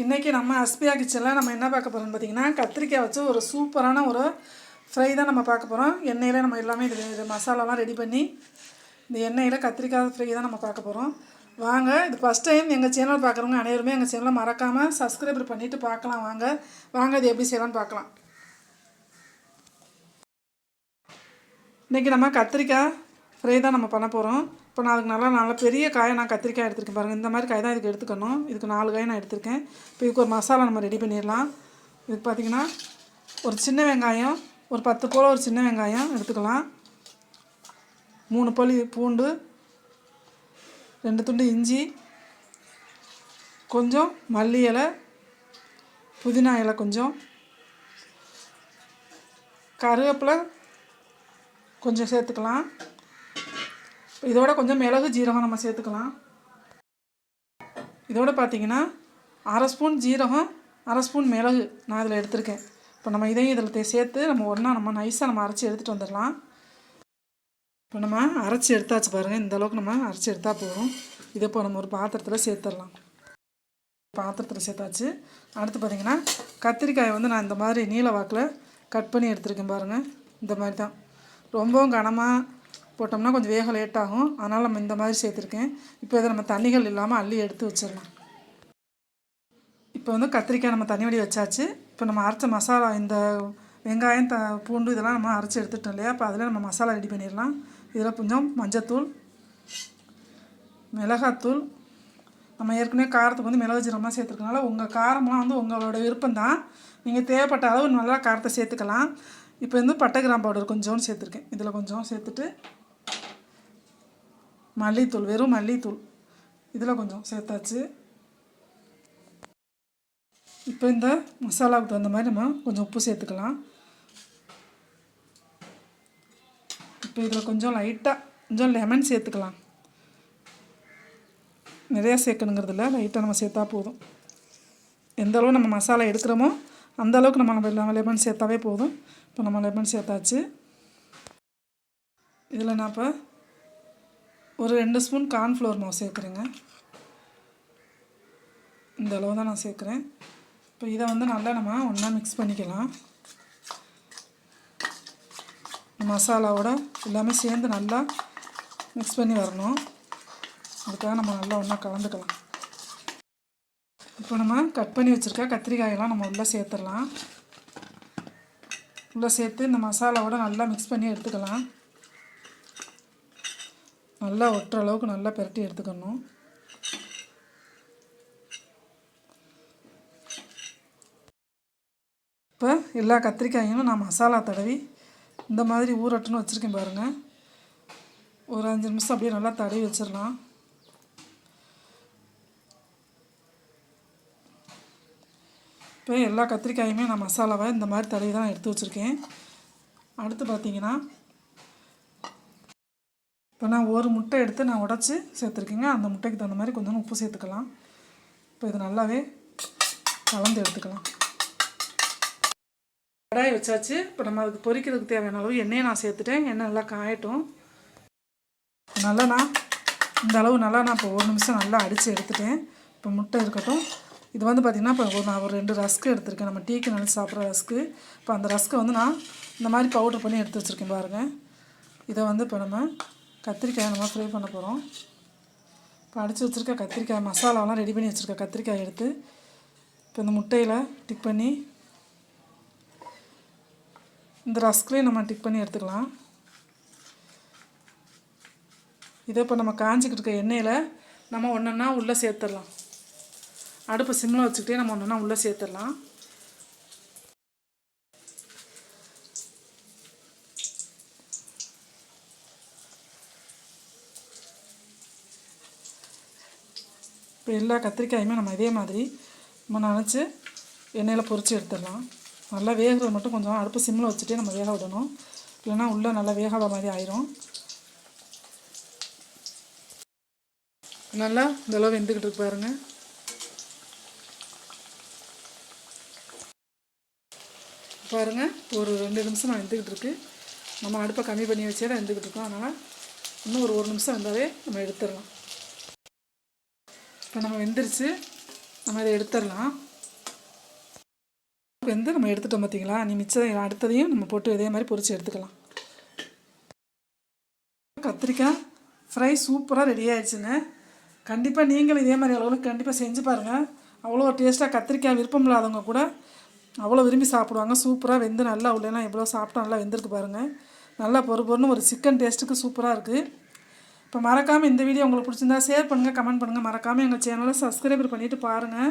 இன்றைக்கி நம்ம அஸ்பியா கிச்சனில் நம்ம என்ன பார்க்க போகிறோம்னு பார்த்திங்கன்னா கத்திரிக்காய் வச்சு ஒரு சூப்பரான ஒரு ஃப்ரை தான் நம்ம பார்க்க போகிறோம் எண்ணெயில் நம்ம எல்லாமே இது இது மசாலாலாம் ரெடி பண்ணி இந்த எண்ணெயில் கத்திரிக்காய் ஃப்ரை தான் நம்ம பார்க்க போகிறோம் வாங்க இது ஃபஸ்ட் டைம் எங்கள் சேனல் பார்க்குறவங்க அனைவருமே எங்கள் சேனலை மறக்காமல் சப்ஸ்கிரைபர் பண்ணிவிட்டு பார்க்கலாம் வாங்க. வாங்க இது எப்படி செய்யலாம்னு பார்க்கலாம். இன்றைக்கி நம்ம கத்திரிக்காய் ஃப்ரை தான் நம்ம பண்ண போகிறோம் இப்போ நான் அதுக்கு நல்லா நல்ல பெரிய காயை நான் கத்திரிக்காய் எடுத்திருக்கேன் பாருங்கள் இந்த மாதிரி காய் தான் இதுக்கு எடுத்துக்கணும். இதுக்கு நாலு காய் நான் எடுத்திருக்கேன். இப்போ இதுக்கு ஒரு மசாலா நம்ம ரெடி பண்ணிடலாம். இதுக்கு பார்த்திங்கன்னா ஒரு சின்ன வெங்காயம் ஒரு பத்து போல் ஒரு சின்ன வெங்காயம் எடுத்துக்கலாம். மூணு பல்லி பூண்டு ரெண்டு துண்டு இஞ்சி கொஞ்சம் மல்லி இலை புதினா இலை கொஞ்சம் கருவேப்பிலை கொஞ்சம் சேர்த்துக்கலாம். இதோட கொஞ்சம் மிளகு ஜீரகம் நம்ம சேர்த்துக்கலாம். இதோட பார்த்தீங்கன்னா அரை ஸ்பூன் ஜீரகம் அரை ஸ்பூன் மிளகு நான் இதில் எடுத்திருக்கேன். இப்போ நம்ம இதையும் இதில் சேர்த்து நம்ம ஒன்றா நம்ம நைஸாக நம்ம அரைச்சி எடுத்துகிட்டு வந்துடலாம். இப்போ நம்ம அரைச்சி எடுத்தாச்சு பாருங்கள் இந்த அளவுக்கு நம்ம அரைச்சி எடுத்தால் போதும். இதை இப்போ நம்ம ஒரு பாத்திரத்தில் சேர்த்துடலாம். பாத்திரத்தில் சேர்த்தாச்சு. அடுத்து பார்த்திங்கன்னா கத்திரிக்காயை வந்து நான் இந்த மாதிரி நீல வாக்கில் கட் பண்ணி எடுத்துருக்கேன் பாருங்கள் இந்த மாதிரி தான். ரொம்பவும் கனமாக போட்டோம்னா கொஞ்சம் வேக லேட் ஆகும். அதனால் நம்ம இந்த மாதிரி சேர்த்துருக்கேன். இப்போ இதை நம்ம தண்ணிகள் இல்லாமல் அள்ளி எடுத்து வச்சிடலாம். இப்போ வந்து கத்திரிக்காய் நம்ம தண்ணி வடி வச்சாச்சு. இப்போ நம்ம அரைச்ச மசாலா இந்த வெங்காயம் த பூண்டு இதெல்லாம் நம்ம அரைச்சி எடுத்துட்டோம் இல்லையா? அப்போ அதில் நம்ம மசாலா ரெடி பண்ணிடலாம். இதில் கொஞ்சம் மஞ்சத்தூள் மிளகாத்தூள். நம்ம ஏற்கனவே காரத்துக்கு வந்து மிளகு ஜீரமாக சேர்த்துருக்கனால உங்கள் காரம்லாம் வந்து உங்களோட விருப்பம் தான் நீங்கள் தேவைப்பட்ட அளவு நல்லா காரத்தை சேர்த்துக்கலாம். இப்போ வந்து பட்டை கிராம் பவுடர் கொஞ்சோன்னு சேர்த்துருக்கேன். இதில் கொஞ்சம் சேர்த்துட்டு மல்லித்தூள் வெறும் மல்லித்தூள். இதில் கொஞ்சம் சேர்த்தாச்சு. இப்போ இந்த மசாலாவுக்கு தகுந்த மாதிரி நம்ம கொஞ்சம் உப்பு சேர்த்துக்கலாம். இப்போ இதில் கொஞ்சம் லைட்டாக கொஞ்சம் லெமன் சேர்த்துக்கலாம். நிறையா சேர்க்கணுங்கிறதுல லைட்டாக நம்ம சேர்த்தா போதும். எந்த அளவு நம்ம மசாலா எடுக்கிறோமோ அந்த அளவுக்கு நம்ம நம்ம லெமன் சேர்த்தாவே போதும். இப்போ நம்ம லெமன் சேர்த்தாச்சு. இதில் நான் இப்போ ஒரு ரெண்டு ஸ்பூன் கார்ன்ஃப்ளவர் மாவு சேர்க்குறேங்க. இந்த அளவு தான் நான் சேர்க்குறேன். இப்போ இதை வந்து நல்லா நம்ம ஒன்றா மிக்ஸ் பண்ணிக்கலாம். மசாலாவோட எல்லாமே சேர்ந்து நல்லா மிக்ஸ் பண்ணி வரணும். அதுக்காக நம்ம நல்லா ஒன்றா கலந்துக்கலாம். இப்போ நம்ம கட் பண்ணி வச்சுருக்க கத்திரிக்காயெல்லாம் நம்ம உள்ளே சேர்த்துடலாம். உள்ளே சேர்த்து இந்த மசாலாவோட நல்லா மிக்ஸ் பண்ணி எடுத்துக்கலாம். நல்லா ஒட்டுற அளவுக்கு நல்லா பெரட்டி எடுத்துக்கணும். இப்போ எல்லா கத்திரிக்காயும் நான் மசாலா தடவி இந்த மாதிரி ஊறட்டுன்னு வச்சுருக்கேன் பாருங்கள் ஒரு அஞ்சு நிமிஷம் அப்படியே நல்லா தடவி வச்சிடலாம். இப்போ எல்லா கத்திரிக்காயுமே நான் மசாலாவை இந்த மாதிரி தடவி தான் எடுத்து வச்சுருக்கேன். அடுத்து பார்த்தீங்கன்னா இப்போ நான் ஒரு முட்டை எடுத்து நான் உடச்சி சேர்த்துருக்கேங்க. அந்த முட்டைக்கு தகுந்த மாதிரி கொஞ்சம் உப்பு சேர்த்துக்கலாம். இப்போ இது நல்லாவே கலந்து எடுத்துக்கலாம். கடாயை வச்சாச்சு. இப்போ நம்ம அதுக்கு பொரிக்கிறதுக்கு தேவையான அளவு எண்ணெயை நான் சேர்த்துட்டேன். எண்ணெய் நல்லா காயட்டும். நல்லா நான் இந்த அளவு நல்லா நான் இப்போ ஒரு நிமிஷம் நல்லா அடித்து எடுத்துட்டேன். இப்போ முட்டை இருக்கட்டும். இது வந்து பார்த்திங்கன்னா இப்போ ஒரு நான் ஒரு ரெண்டு ரஸ்க்கு எடுத்திருக்கேன். நம்ம டீக்கு நினச்சி சாப்பிட்ற ரஸ்க்கு. இப்போ அந்த ரஸ்க்கை வந்து நான் இந்த மாதிரி பவுட்ரு பண்ணி எடுத்து வச்சுருக்கேன் பாருங்கள் இதை வந்து இப்போ நம்ம கத்திரிக்காயை நம்ம ஃப்ரை பண்ண போகிறோம் இப்போ அடித்து வச்சுருக்க கத்திரிக்காய் மசாலாவெலாம் ரெடி பண்ணி வச்சுருக்க. கத்திரிக்காய் எடுத்து இப்போ இந்த முட்டையில் டிக் பண்ணி இந்த ரஸ்க்லேயும் நம்ம டிக் பண்ணி எடுத்துக்கலாம். இதை இப்போ நம்ம காஞ்சிக்கிட்டு இருக்க எண்ணெயில் நம்ம ஒன்றுன்னா உள்ளே சேர்த்துடலாம். அடுப்பை சிம்மில் வச்சுக்கிட்டே நம்ம ஒன்றுன்னா உள்ளே சேர்த்துடலாம். இப்போ எல்லா கத்திரிக்காயுமே நம்ம இதே மாதிரி நம்ம நினச்சி எண்ணெயில் பொரித்து எடுத்துடலாம். நல்லா வேகிறது மட்டும் கொஞ்சம் அடுப்பு சிம்மில் வச்சுட்டே நம்ம வேக விடணும். இல்லைன்னா உள்ளே நல்லா வேகாத மாதிரி ஆயிரும். நல்லா இந்தளவு வெந்துக்கிட்டு இருக்கு பாருங்கள் பாருங்கள் ஒரு ரெண்டு நிமிஷம் நான் வெந்துக்கிட்டு இருக்கு. நம்ம அடுப்பை கம்மி பண்ணி வச்சே தான் வெந்துக்கிட்டு இருக்கோம். அதனால் இன்னும் ஒரு ஒரு நிமிஷம் வந்தாலே நம்ம எடுத்துடலாம். இப்போ நம்ம வெந்துருச்சு. நம்ம இதை எடுத்துடலாம். வெந்து நம்ம எடுத்துட்டோம் பார்த்தீங்களா நீ மிச்சம் அடுத்ததையும் நம்ம போட்டு இதே மாதிரி பொறிச்சு எடுத்துக்கலாம். கத்திரிக்காய் ஃப்ரை சூப்பராக ரெடி ஆயிடுச்சுங்க. கண்டிப்பாக நீங்களும் இதே மாதிரி அளவுக்கு கண்டிப்பாக செஞ்சு பாருங்கள் அவ்வளோ டேஸ்ட்டாக கத்திரிக்காய் விருப்பம் இல்லாதவங்க கூட அவ்வளோ விரும்பி சாப்பிடுவாங்க. சூப்பராக வெந்து நல்லா உள்ளேலாம் எவ்வளோ சாப்பிட்டா நல்லா வெந்திருக்கு பாருங்கள் நல்லா பொறு ஒரு சிக்கன் டேஸ்ட்டுக்கு சூப்பராக இருக்குது இப்போ மறக்காமல் இந்த வீடியோ உங்களுக்கு பிடிச்சிருந்தா ஷேர் பண்ணுங்கள் கமெண்ட் பண்ணுங்கள் மறக்காமல் எங்கள் சேனலை சப்ஸ்கிரைபர் பண்ணிவிட்டு பாருங்கள்